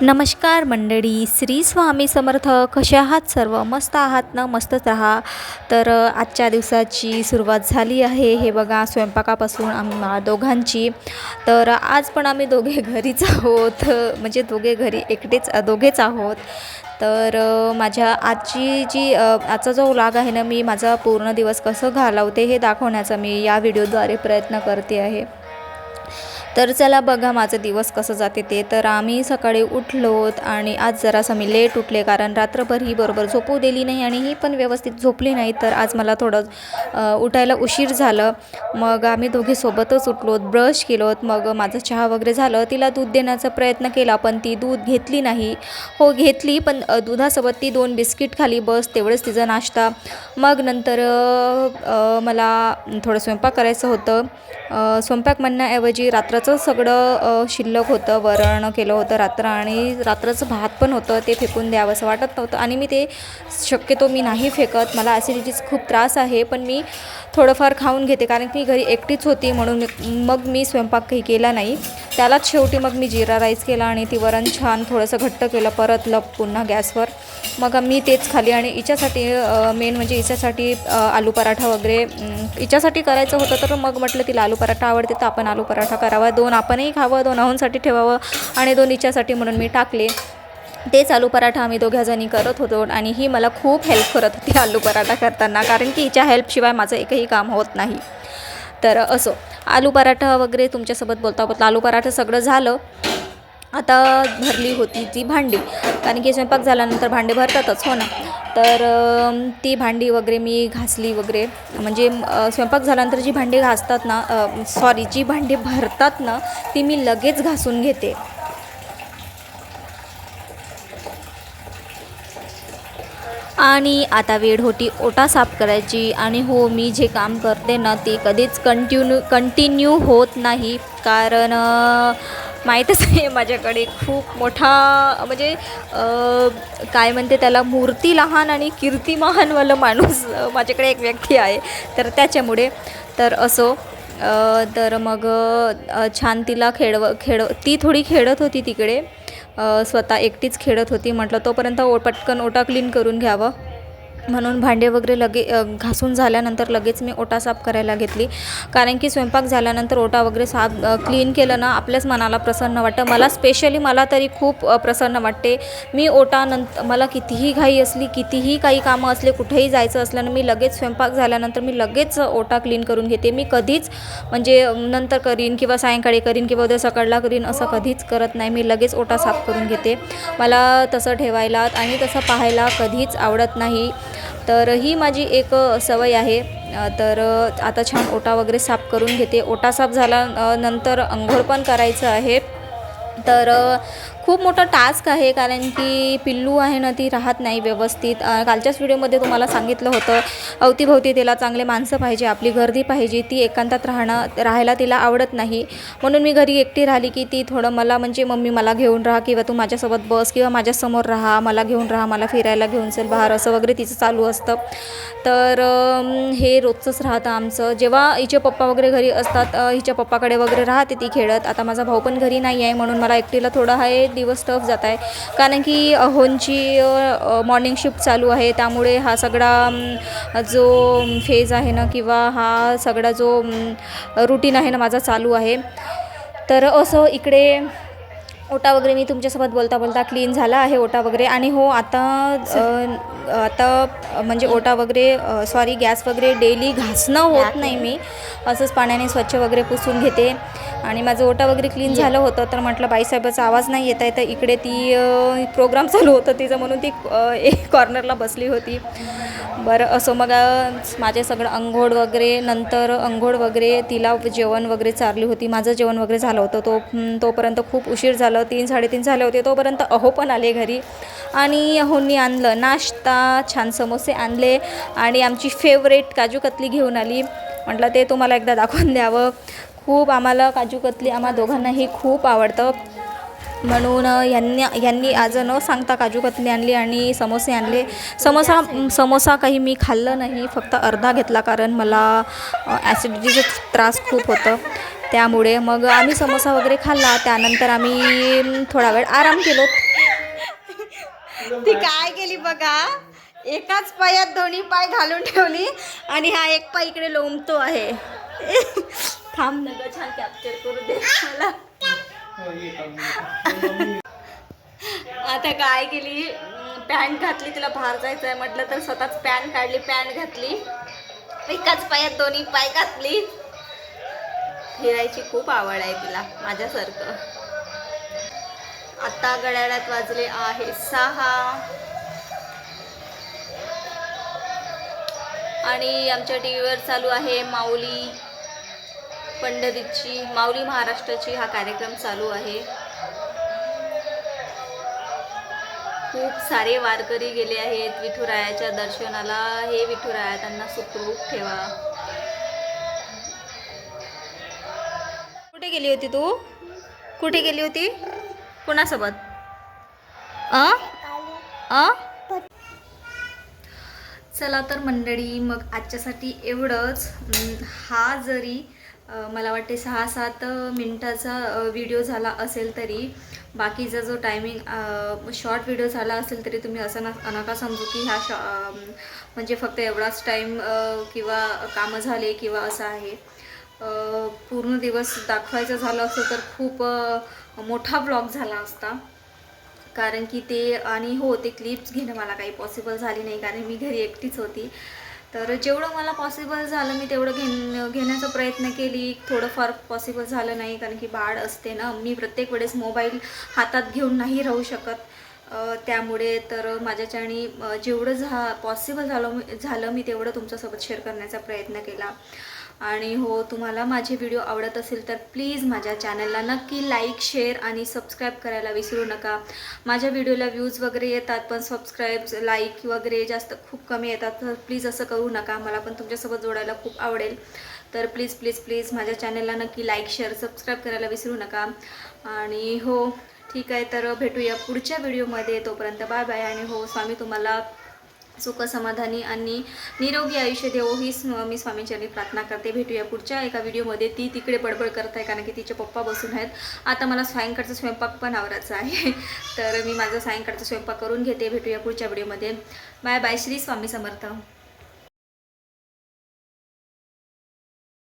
नमस्कार मंडळी श्री स्वामी समर्थ. कसे आहात सर्व? मस्त आहात ना? मस्तच राहा. तर आजच्या दिवसाची सुरुवात झाली आहे. हे बघा स्वयंपाकापासून आम्हा दोघांची. तर आज पण आम्ही दोघे घरीच आहोत. म्हणजे दोघे घरी एकटेच दोघेच आहोत. तर माझ्या आजची जी आजचा जो व्लॉग आहे ना मी माझा पूर्ण दिवस कसं घालवते हे दाखवण्याचा मी या व्हिडिओद्वारे प्रयत्न करते आहे. तर चला बघा माझं दिवस कसं जाते ते. तर आम्ही सकाळी उठलोत आणि आज जरासं मी लेट उठले कारण रात्रभर ही बरोबर झोपू दिली नाही आणि ही पण व्यवस्थित झोपली नाही. तर आज मला थोडं उठायला उशीर झालं. मग आम्ही दोघे सोबतच उठलोत ब्रश केलोत. मग माझं चहा वगैरे झालं. तिला दूध देण्याचा प्रयत्न केला पण ती दूध घेतली नाही. हो घेतली पण दुधासोबत ती दोन बिस्किट खाली बस तेवढंच तिचा नाश्ता. मग नंतर मला थोडं स्वयंपाक करायचं होतं. स्वयंपाक म्हणण्याऐवजी रात्र रात्राचं सगळं शिल्लक होतं वरण केलं होतं रात्र आणि रात्रचं भात पण होतं ते फेकून द्यावं असं वाटत नव्हतं. आणि मी ते शक्यतो मी नाही फेकत मला ॲसिडिटीचा खूप त्रास आहे पण मी थोडंफार खाऊन घेते. कारण की घरी एकटीच होती म्हणून मग मी स्वयंपाक काही केला नाही. त्यालाच शेवटी मग मी जिरा राईस केला आणि ती वरण छान थोडंसं घट्ट केलं परत लप पुन्हा गॅसवर. मग मी तेच खाली आणि हिच्यासाठी मेन म्हणजे हिच्यासाठी आलू पराठा वगैरे हिच्यासाठी करायचं होतं तर मग म्हटलं तिला आलू पराठा आवडते तर आपण आलू पराठा करावा. दोन आपणही खावं दोन अहूनसाठी ठेवावं आणि दोन हिच्यासाठी म्हणून मी टाकले. तेच आलू पराठा आम्ही दोघ्याजणी करत होतो आणि ही मला खूप हेल्प करत होती आलू पराठा करताना कारण की हिच्या हेल्पशिवाय माझं एकही काम होत नाही. तर असो आलू पराठा वगैरे तुमच्यासोबत बोलता बोलता आलू पराठा सगळं झालं. आता भरली होती ती भांडी. कारण की स्वयंपाक झाल्यानंतर भांडे भरतातच हो ना? तर ती भांडी वगैरे मी घासली वगैरे. म्हणजे स्वयंपाक झाल्यानंतर जी भांडी घासतात ना सॉरी जी भांडी भरतात ना ती मी लगेच घासून घेते. आणि आता वेळ होती ओटा साफ करायची आणि हो मी जे काम करते ना ते कधीच कंटिन्यू कंटिन्यू होत नाही. कारण माहीतच आहे माझ्याकडे. खूप मोठा म्हणजे काय म्हणते त्याला मूर्ती लहान आणि कीर्ती महानवालं माणूस माझ्याकडे एक व्यक्ती आहे. तर त्याच्यामुळे तर असो तर मग छान तिला खेळव खेळ ती थोडी खेळत होती तिकडे. स्वतः एकटीच खेळत होती. म्हटलं तोपर्यंत ओ पटकन ओटा क्लीन करून घ्यावं. म्हणून भांडे वगैरे लगे घासून झाल्यानंतर लगेच मी ओटा साफ करायला घेतली. कारण की स्वयंपाक झाल्यानंतर ओटा वगैरे साफ क्लीन केलं ना आपल्याच मनाला प्रसन्न वाटतं. मला स्पेशली मला तरी खूप प्रसन्न वाटते. मी ओटा नंत मला कितीही घाई असली कितीही काही कामं असले कुठेही जायचं असल्यानं मी लगेच स्वयंपाक झाल्यानंतर मी लगेच ओटा क्लीन करून घेते. मी कधीच म्हणजे नंतर करीन किंवा सायंकाळी करीन किंवा उद्या सकाळला करीन असं कधीच करत नाही. मी लगेच ओटा साफ करून घेते. मला तसं ठेवायला आणि तसं पाहायला कधीच आवडत नाही. तर ही माझी एक सवय आहे. तर आता छान ओटा वगैरे साफ करून घेते. ओटा साफ झाला नंतर अंघोळ पण करायचं आहे. तर खूप मोठा टास्क आहे कारण की पिल्लू आहे ना ती राहत नाही व्यवस्थित. कालच्याच व्हिडिओमध्ये तुम्हाला सांगितलं होतं अवतीभवती तिला चांगले माणसं पाहिजे आपली गर्दी पाहिजे ती एकांतात राहणं राहायला तिला आवडत नाही. म्हणून मी घरी एकटी राहिली की ती थोडं मला म्हणजे मम्मी मला घेऊन राहा किंवा तू माझ्यासोबत बस किंवा माझ्यासमोर राहा मला घेऊन राहा मला फिरायला घेऊन चल बाहेर असं वगैरे तिचं चालू असतं. तर हे रोजचंच राहतं आमचं. जेव्हा हिचे पप्पा वगैरे घरी असतात हिच्या पप्पाकडे वगैरे राहते ती खेळत. आता माझा भाऊ पण घरी नाही आहे म्हणून मला एकटीला थोडं दिवस टफ जात आहे कारण की अहोंची मॉर्निंग शिफ्ट चालू आहे. त्यामुळे हा सगळा जो फेज आहे ना किंवा हा सगळा जो रुटीन आहे ना माझा चालू आहे. तर असं इकडे ओटा वगैरे मी तुमच्यासोबत बोलता बोलता क्लीन झाला आहे ओटा वगैरे. आणि हो आता आता म्हणजे ओटा वगैरे सॉरी गॅस वगैरे डेली घासणं होत नाही मी. असंच पाण्याने स्वच्छ वगैरे पुसून घेते. आणि माझं ओटा वगैरे क्लीन झालं होतं तर म्हटलं बाईसाहेबाचा आवाज नाही येत आहे तर इकडे ती प्रोग्राम चालू होतं तिचं म्हणून ती एक कॉर्नरला बसली होती. बरं असं मग माझे सगळं अंघोळ वगैरे नंतर अंघोळ वगैरे तिला जेवण वगैरे चारली होती. माझं जेवण वगैरे झालं होतं. तो तोपर्यंत खूप उशीर झालं तीन साडेतीन झाले होते तोपर्यंत अहो पण आले घरी. आणि अहोंनी आणलं नाश्ता छान समोसे आणले आणि आमची फेवरेट काजू कतली घेऊन आली. म्हटलं ते तुम्हाला एकदा दाखवून द्यावं. खूप आम्हाला काजू कतली आम्हा दोघांनाही खूप आवडतं. म्हणून यांनी यांनी आज न सांगता काजू कतली आणली आणि समोसे आणले. समोसा समोसा काही मी खाल्लं नाही फक्त अर्धा घेतला कारण मला ॲसिडिटीचा त्रास खूप होतं. त्यामुळे मग आम्ही समोसा वगैरे खाल्ला. त्यानंतर आम्ही थोडा वेळ आराम केलो. ती काय केली बघा? एकाच पायात दोन्ही पाय घालून ठेवली आणि हा एक पाय इकडे लोंबतो आहे. थांब ना छान कॅप्चर करू दे मला. आता काय केली? पॅन्ट घातली तिला बाहेर जायचं आहे म्हटलं तर स्वतःच पॅन्ट काढली पॅन्ट घातली. एकाच पायात दोन्ही पाय घातली. फिरायची खूप आवड आहे तिला माझ्यासारखं. आता गड्याळ्यात वाजले आहे सहा. आणि आमच्या टी व्हीवर चालू आहे माऊली. पंढरीची माऊली महाराष्ट्राची हा कार्यक्रम चालू आहे. खूप सारे वारकरी गेले आहेत विठुरायाच्या दर्शनाला. हे विठुराया त्यांना सुखरूप ठेवा. कुठे गेली होती तू? कुठे गेली होती? कुणासोबत? अ? अ? चला तर मंडळी मग आजच्यासाठी एवढंच. हा जरी मला वाटते सहा सात मिनटाचा व्हिडिओ झाला असेल तरी बाकीचा जो टायमिंग शॉर्ट व्हिडिओ झाला असेल तरी तुम्ही असं न नका समजू की ह्या शॉ म्हणजे फक्त एवढाच टाईम किंवा कामं झाले किंवा असं आहे. पूर्ण दिवस दाखवायचं झालं असतं तर खूप मोठा ब्लॉग झाला असता. कारण की ते आणि हो ते क्लिप्स घेणं मला काही पॉसिबल झाली नाही. कारण मी घरी एकटीच होती. तर जेवढं मला पॉसिबल झालं मी तेवढं घेण घेण्याचा प्रयत्न केली. थोडंफार पॉसिबल झालं नाही कारण की बाळ असते ना मी प्रत्येक वेळेस मोबाईल हातात घेऊन नाही राहू शकत. त्यामुळे तर माझ्याच्यानी जेवढं झा पॉसिबल झालं मी- झालं मी तेवढं तुमच्यासोबत शेअर करण्याचा प्रयत्न केला. आणि हो तुम्हाला माझे व्हिडिओ आवडत असेल तर प्लीज माझ्या चॅनलला नक्की लाईक शेअर आणि सबस्क्राईब करायला विसरू नका. माझ्या व्हिडिओला व्ह्यूज वगैरे येतात पण सबस्क्राईब लाईक वगैरे जास्त खूप कमी येतात तर प्लीज असं करू नका. मला पण तुमच्यासोबत जोडायला खूप आवडेल. तर प्लीज प्लीज प्लीज माझ्या चॅनलला नक्की लाईक शेअर सबस्क्राईब करायला विसरू नका. आणि हो ठीक आहे तर भेटूया पुढच्या व्हिडिओमध्ये तोपर्यंत बाय बाय आणि हो स्वामी तुम्हाला सुख समाधानी आणि निरोगी आयुष्य देवो हीच मी स्वामींच्या प्रार्थना करते. भेटूया पुढच्या एका व्हिडिओमध्ये. ती तिकडे बडबड करत आहे कारण की तिचे पप्पा बसून आहेत. आता मला सायंकाळचा स्वयंपाक पण आवरायचा आहे. तर मी माझा सायंकाळचा स्वयंपाक करून घेते. भेटूया पुढच्या व्हिडिओमध्ये. Bye bye. श्री स्वामी समर्थ.